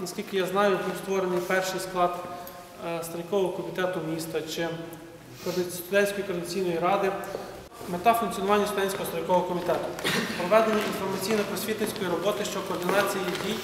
наскільки я знаю, був створений перший склад е, страйкового комітету міста чи студентської координаційної ради. Мета функціонування студентського страйкового комітету проведення інформаційно-просвітницької роботи щодо координації дій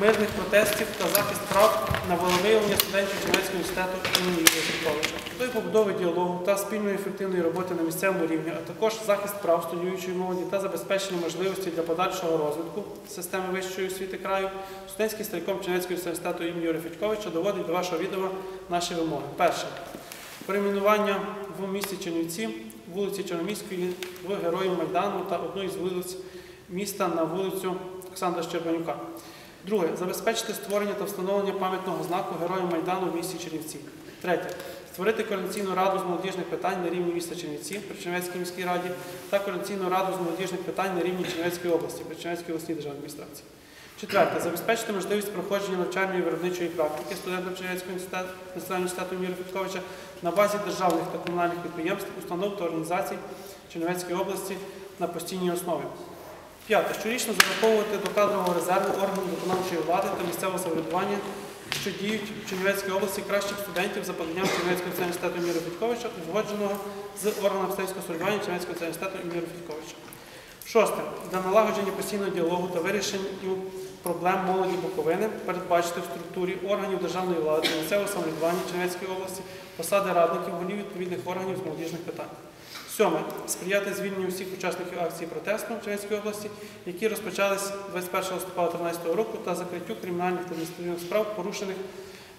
мирних протестів та захист прав на волевиявлення студентів Чернецького університету імені Юрія Петровича, метою побудови діалогу та спільної ефективної роботи на місцевому рівні, а також захист прав студіючої молоді та забезпечення можливості для подальшого розвитку системи вищої освіти краю, студентський страйком Чернецького університету імені Юрія Федьковича доводить до вашого відома наші вимоги. Перше. Перейменування в місті Чернівці, вулиці Чорноміської, в Героїв Майдану та одну із вулиць міста на вулицю Олександра Щербанюка. Друге. Забезпечити створення та встановлення пам'ятного знаку Героїв Майдану в місті Чернівці. Третє. Створити координаційну раду з молодіжних питань на рівні міста Чернівці при Чернівецькій міській раді та координаційну раду з молодіжних питань на рівні Чернівецької області при Чернівецькій обласній державній адміністрації. Четверте. Забезпечити можливість проходження навчальної виробничої практики студентам Чернівецького Національного університету Юрія Федьковича на базі державних та комунальних підприємств, установ та організацій Чернівецької області на постійній основі. П'яте. Щорічно зараховувати до кадрового резерву органів виконавчої влади та місцевого самоврядування, що діють в Чернівецькій області кращих студентів за поданням Чернівецького університету імені Федьковича, узгодженого з органом студентського самоврядування Чернівецького університету імені Федьковича. Шосте. Для налагодження постійного діалогу та вирішення проблем молоді Буковини передбачити в структурі органів державної влади та місцевого самоврядування Чернівецької області посади радників голів відповідних органів з молодіжних питань. Сьоме. Сприяти звільненню всіх учасників акції протесту в Чернівецькій області, які розпочались 21 листопада 2013 року та закриттю кримінальних та адміністративних справ, порушених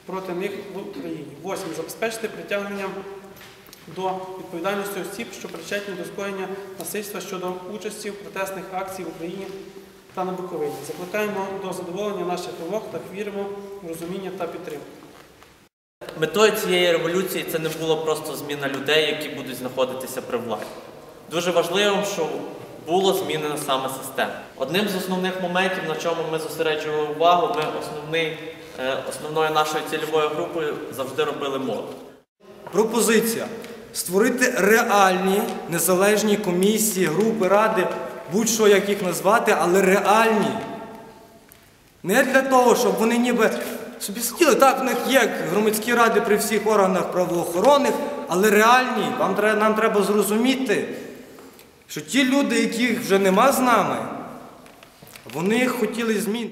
проти них в Україні. Восьме. Забезпечити притягнення до відповідальності осіб, що причетні до скоєння насильства щодо участі в протестних акцій в Україні та на Буковині. Закликаємо до задоволення наших вимог та віримо в розуміння та підтримку. Метою цієї революції це не було просто зміна людей, які будуть знаходитися при владі. Дуже важливим, що було змінено саме систему. Одним з основних моментів, на чому ми зосереджували увагу, ми основний, е, основною нашою цільовою групою завжди робили молодь. Пропозиція створити реальні незалежні комісії, групи, ради, будь-що як їх назвати, але реальні. Не для того, щоб вони ніби собі сиділи, так, в них є громадські ради при всіх органах правоохоронних, але реальні. Вам нам треба зрозуміти, що ті люди, яких вже нема з нами, вони хотіли змін.